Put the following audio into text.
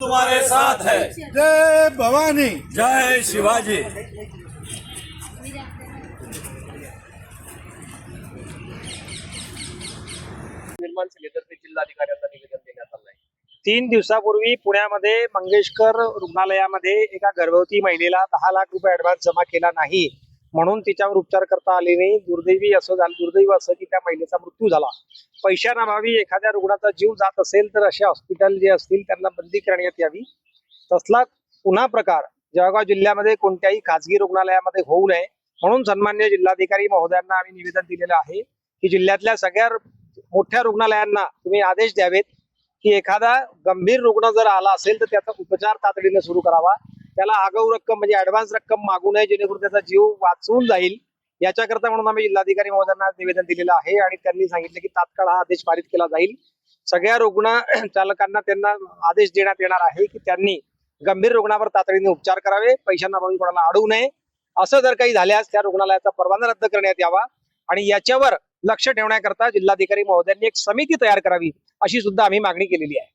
तुम्हारे साथ है। जय भवानी। जय शिवाजी। निर्माण सेनेतर्फे जिल्हाधिकाऱ्यांना निवेदन देण्यात आलं आहे तीन दिवसापूर्वी पुण्यामध्ये मंगेशकर रुग्णालयामध्ये एका गर्भवती महिलेला दहा लाख रुपये ऍडव्हान्स जमा केला नाही. म्हणून तिच्यावर उपचार करता आले नाही. दुर्दैवी असं झालं दुर्दैव असं की त्या महिलेचा मृत्यू झाला. पैशांअभावी एखाद्या रुग्णाचा जीव जात असेल तर असे हॉस्पिटल जे असतील त्यांना बंदी करण्यात यावी. तसला पुन्हा प्रकार जळगाव जिल्ह्यामध्ये कोणत्याही खासगी रुग्णालयामध्ये होऊ नये म्हणून सन्मान्य जिल्हाधिकारी महोदयांना आम्ही निवेदन दिलेलं आहे की जिल्ह्यातल्या सगळ्या मोठ्या रुग्णालयांना तुम्ही आदेश द्यावेत की एखादा गंभीर रुग्ण जर आला असेल तर त्याचा उपचार तातडीने सुरू करावा. त्याला आगाऊ रक्कम म्हणजे ऍडव्हान्स रक्कम मागू नये जेणेकरून त्याचा जीव वाचवून जाईल. याच्याकरता म्हणून आम्ही जिल्हाधिकारी महोदयांना निवेदन दिलेलं आहे आणि त्यांनी सांगितलं की तात्काळ हा आदेश पारित केला जाईल. सगळ्या रुग्ण चालकांना त्यांना आदेश देण्यात येणार आहे की त्यांनी गंभीर रुग्णावर तातडीने उपचार करावे पैशांना भावी कोणाला अडवू नये. असं जर काही झाल्यास त्या रुग्णालयाचा परवाना रद्द करण्यात यावा आणि याच्यावर लक्ष ठेवण्याकरता जिल्हाधिकारी महोदयांनी एक समिती तयार करावी अशी सुद्धा आम्ही मागणी केलेली आहे.